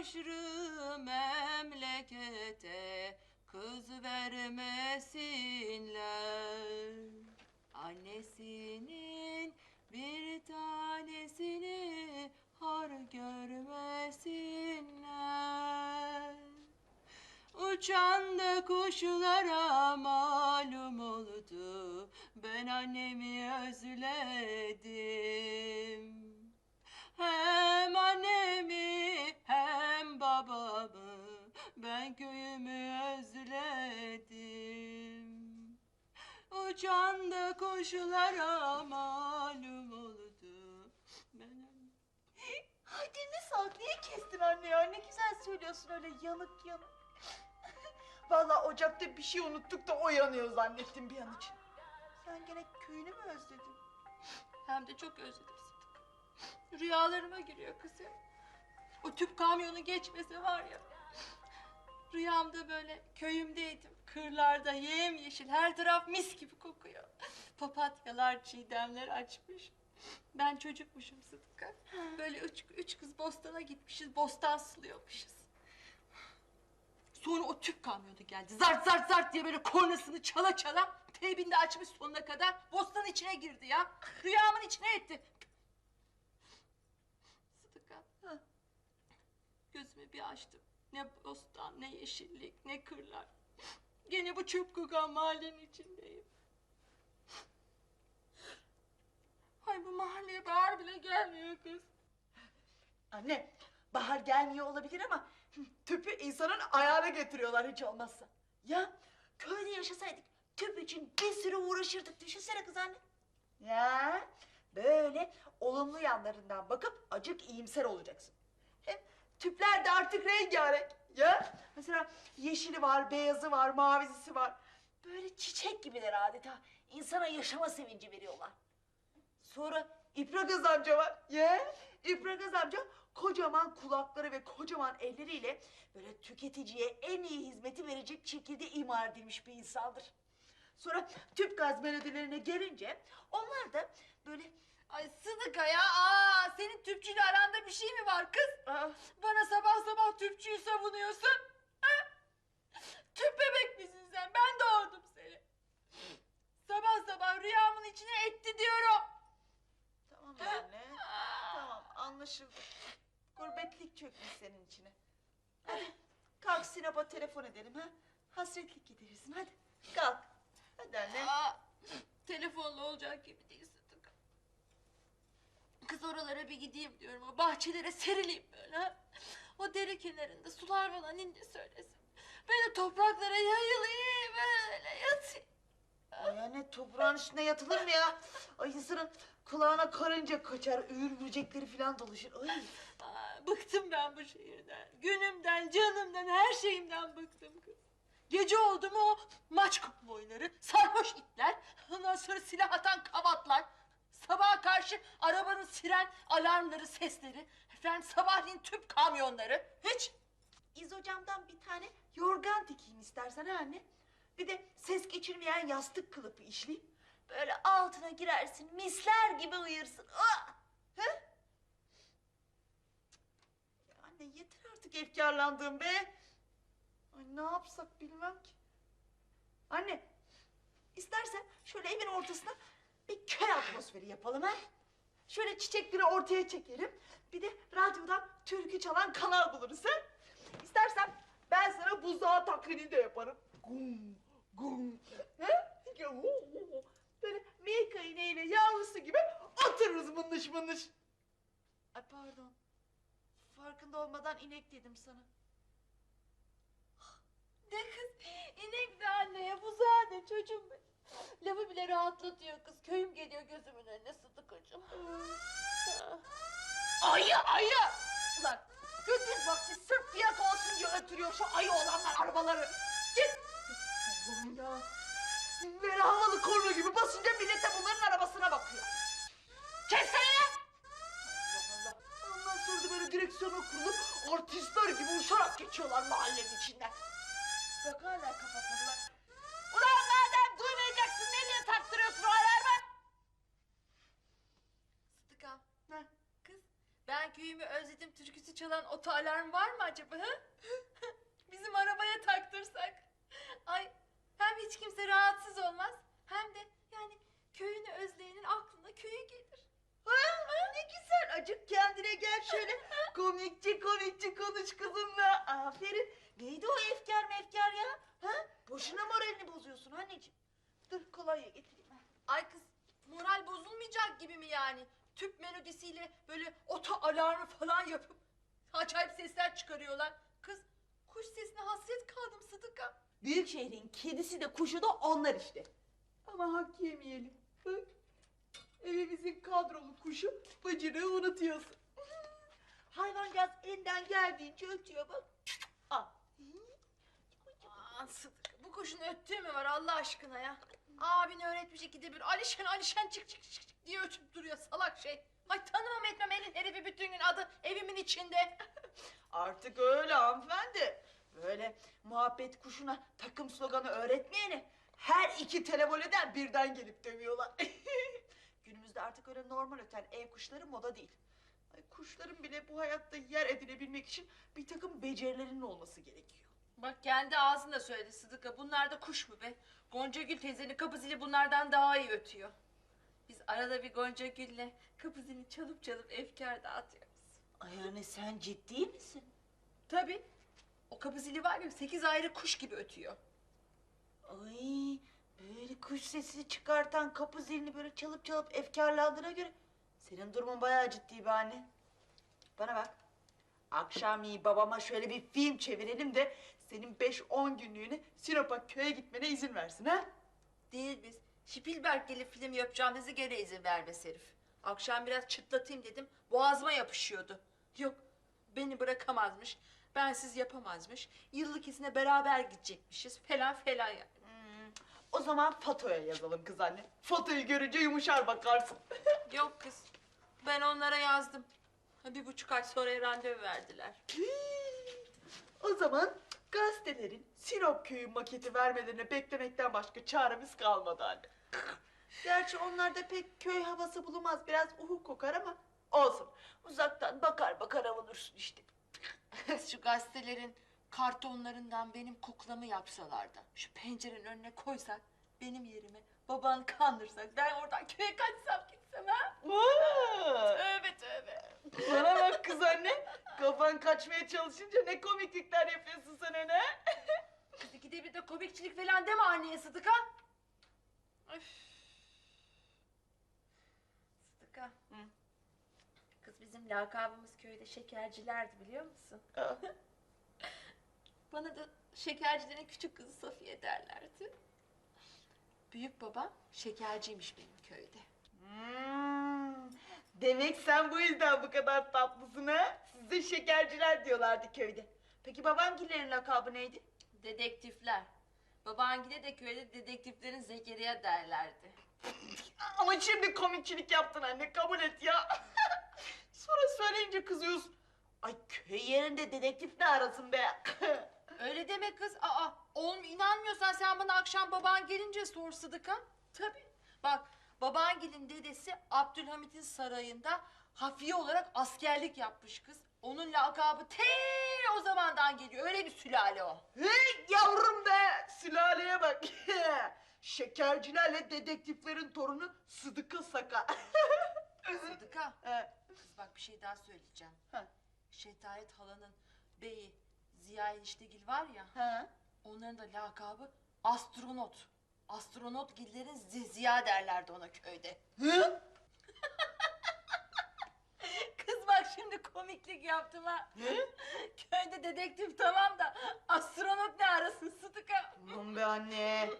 taşrı memlekete kız vermesinler. Annesinin bir tanesini har görmesinler. Uçan da kuşlara malum oldu. Ben annemi özledim. Hem annemi ben köyümü özledim. Uçan da kuşlara malum oldu. Ben Ay dilini sağlık niye kestin anne ya? Ne güzel söylüyorsun öyle yanık yanık. Vallahi ocakta bir şey unuttuk da o yanıyor zannettim bir an için. Sen gene köyünü mü özledin? Hem de çok özledim Sıdık. Rüyalarıma giriyor kızım. O tüp kamyonu geçmese var ya. Rüyamda böyle köyümdeydim. Kırlarda yemyeşil her taraf mis gibi kokuyor. Papatyalar, çiğdemler açmış. Ben çocukmuşum Sıdık'a. Böyle üç, üç kız bostana gitmişiz, bostan suluyormuşuz. Sonra o tüp kamyonu geldi. Zart zart zart diye böyle kornasını çala çala teybinde açmış sonuna kadar bostanın içine girdi ya. Rüyamın içine etti. Sıdıka. Gözümü bir açtım. Ne bostan, ne yeşillik, ne kırlar. Gene bu çöp kokan mahallenin içindeyim. Ay bu mahalleye bahar bile gelmiyor kız. Anne bahar gelmiyor olabilir ama tüpü insanın ayağına getiriyorlar hiç olmazsa. Ya köyde yaşasaydık tüp için bir sürü uğraşırdık. Düşünsene kız anne. Ya böyle olumlu yanlarından bakıp acık iyimser olacaksın. Tüpler de artık rengarenk. Ya mesela yeşili var, beyazı var, mavisi var. Böyle çiçek gibiler adeta. İnsana yaşama sevinci veriyorlar. Sonra İpragaz amca var. Ya İpragaz amca kocaman kulakları ve kocaman elleriyle böyle tüketiciye en iyi hizmeti verecek şekilde imar edilmiş bir insandır. Sonra tüp gaz melodilerine gelince onlar da böyle Ay Sıdıka ya, aa, senin tüpçüyle aranda bir şey mi var kız? Aa, Bana sabah sabah tüpçüyü savunuyorsun. Ha? Tüp bebek misin sen? Ben doğurdum seni. Sabah sabah rüyamın içine etti diyorum. tamam anne. tamam anlaşıldı. Gurbetlik çökmüş senin içine. Hadi kalk Sinop'a telefon edelim ha. Hasretlik giderirsin hadi. Kalk. Hadi anne. Aa, telefonla olacak gibi değil. Kız oralara bir gideyim diyorum. O bahçelere serileyim böyle. ha. O dere kenarında sular bana ninni söylesin. Ben de topraklara yayılayım böyle yatayım. Ay anne toprağın üstüne yatılır mı ya? Ay insanın kulağına karınca kaçar, üğür böcekleri falan dolaşır. Ay. Aa, bıktım ben bu şehirden. Günümden, canımdan, her şeyimden bıktım kız. Gece oldu mu o maç konvoyları, sarhoş itler, ondan sonra silah atan kavatlar, sabaha karşı arabanın siren alarmları, sesleri, efendim sabahleyin tüp kamyonları. Hiç İzocamdan bir tane yorgan dikeyim istersen anne. Bir de ses geçirmeyen yastık kılıfı işleyeyim. Böyle altına girersin, misler gibi uyursın. Ah! He? Ya anne yeter artık efkarlandığım be. Ay ne yapsak bilmem ki. Anne, istersen şöyle evin ortasına köy atmosferi yapalım ha. Şöyle çiçekleri ortaya çekelim. Bir de radyodan türkü çalan kanal buluruz ha. İstersen ben sana buzdağı taklidi de yaparım. Gum, gum. Hu. Böyle Milka ineğiyle yavrusu gibi otururuz mınış mınış. Ay pardon. Farkında olmadan inek dedim sana. de kız, inek de anneye, buzağı de çocuğum. Lafı bile rahatlatıyor kız. Köyüm geliyor gözümün önüne Sıdıkacığım. Ayı ayı! Ulan gündüz vakti sırf piyak olsun diye ötürüyor şu ayı olanlar arabaları. Git! Allah'ım ya. Böyle havalı korna gibi basınca millete bunların arabasına bakıyor. Kessene! Allah Allah. Ondan sonra da böyle direksiyona kurulup artistler gibi uçarak geçiyorlar mahallenin içinden. Bak hala kapatmadılar. Ulan madem duymayacaksın nereye taktırıyorsun o alarmı? Köyümü özledim türküsü çalan oto alarm var mı acaba? Bizim arabaya taktırsak. Ay hem hiç kimse rahatsız olmaz hem de yani köyünü özleyenin aklına köyü gelir. Ha, ne güzel. Acık kendine gel şöyle. komikçi komikçi konuş kızımla. Aferin. Neydi o efkar mefkar ya? Ha? Boşuna moralini bozuyorsun anneciğim. Dur kolonya getireyim. Ay kız moral bozulmayacak gibi mi yani? Tüp melodisiyle böyle oto alarmı falan yapıp acayip sesler çıkarıyorlar. Kız kuş sesine hasret kaldım Sıdıka. Büyük şehrin kedisi de kuşu da onlar işte. Ama hak yemeyelim. Bak. Evimizin kadrolu kuşu bacını unutuyorsun. Hayvancağız elinden geldiğince ötüyor bak. Al. Aman Sıdıka bu kuşun öttüğü mü var Allah aşkına ya? Abin öğretmiş ikide bir Alişen Alişen çık çık çık çık diye ötüp duruyor salak şey. Ay tanımam etmem elin herifi bütün gün adı evimin içinde. Artık öyle hanımefendi. Böyle muhabbet kuşuna takım sloganı öğretmeyeni her iki televoleden birden gelip dövüyorlar. Günümüzde artık öyle normal öten ev kuşları moda değil. Ay, kuşların bile bu hayatta yer edinebilmek için bir takım becerilerinin olması gerekiyor. Bak kendi ağzında söyledi Sıdıka. Bunlar da kuş mu be? Gonca Gül teyzenin kapı bunlardan daha iyi ötüyor. Arada bir Gonca Gül'le kapı zilini çalıp çalıp efkar dağıtıyoruz. Ay yani sen ciddi misin? Tabii. O kapı zili var ya sekiz ayrı kuş gibi ötüyor. Ay böyle kuş sesi çıkartan kapı zilini böyle çalıp çalıp efkarlandığına göre senin durumun bayağı ciddi be anne. Bana bak. Akşam iyi babama şöyle bir film çevirelim de senin 5-10 günlüğüne Sinop'a köye gitmene izin versin ha? Değil biz. Spielberg gelip film yapacağım dedi gene izin vermez herif. Akşam biraz çıtlatayım dedim. Boğazıma yapışıyordu. Yok beni bırakamazmış. Bensiz yapamazmış. Yıllık izine beraber gidecekmişiz falan falan yani. Hmm, O zaman Fato'ya yazalım kız anne. Fato'yu görünce yumuşar bakarsın. Yok kız. Ben onlara yazdım. Bir buçuk ay sonra randevu verdiler. o zaman gazetelerin Sinop köyü maketi vermelerine beklemekten başka çaremiz kalmadı anne. Gerçi onlarda pek köy havası bulunmaz. Biraz uhu kokar ama olsun. Uzaktan bakar bakar avunursun işte. Şu gazetelerin kartonlarından benim kuklamı yapsalar da şu pencerenin önüne koysak benim yerime babanı kandırsak ben oradan köye kaçsam gitsem ha? Aa, Tövbe tövbe. Bana bak kız anne. Kafan kaçmaya çalışınca ne komiklikler yapıyorsun sen öyle. Kız ikide bir de komikçilik falan deme anneye Sıdıka. Öf. Sıdıka. Hı. Kız bizim lakabımız köyde şekercilerdi biliyor musun? Bana da şekercilerin küçük kızı Safiye derlerdi. Büyük babam şekerciymiş benim köyde. Hmm, demek sen bu yüzden bu kadar tatlısın ha? Size şekerciler diyorlardı köyde. Peki babamgillerin lakabı neydi? Dedektifler. Babangile de köyde dedektiflerin Zekeriya derlerdi. Ama şimdi komikçilik yaptın anne kabul et ya. Sonra söyleyince kızıyorsun. Ay köy yerinde dedektif ne arasın be? Öyle deme kız. Aa, oğlum inanmıyorsan sen bana akşam baban gelince sor Sıdıka. Tabii. Bak babangilin dedesi Abdülhamit'in sarayında hafiye olarak askerlik yapmış kız. Onun lakabı te o zamandan geliyor. Öyle bir sülale o. Hey yavrum be! Sülaleye bak. Şekercilerle dedektiflerin torunu Sıdıka Saka. Sıdıka. He, Kız bak bir şey daha söyleyeceğim. Ha. Şetaret halanın beyi Ziya Eniştegil var ya. ha. Onların da lakabı astronot. Astronot gillerin Ziya derlerdi ona köyde. Hı? Kız bak şimdi komiklik yaptım ha. Köyde dedektif tamam da astronot ne arasın Sıdıka? Aman be anne.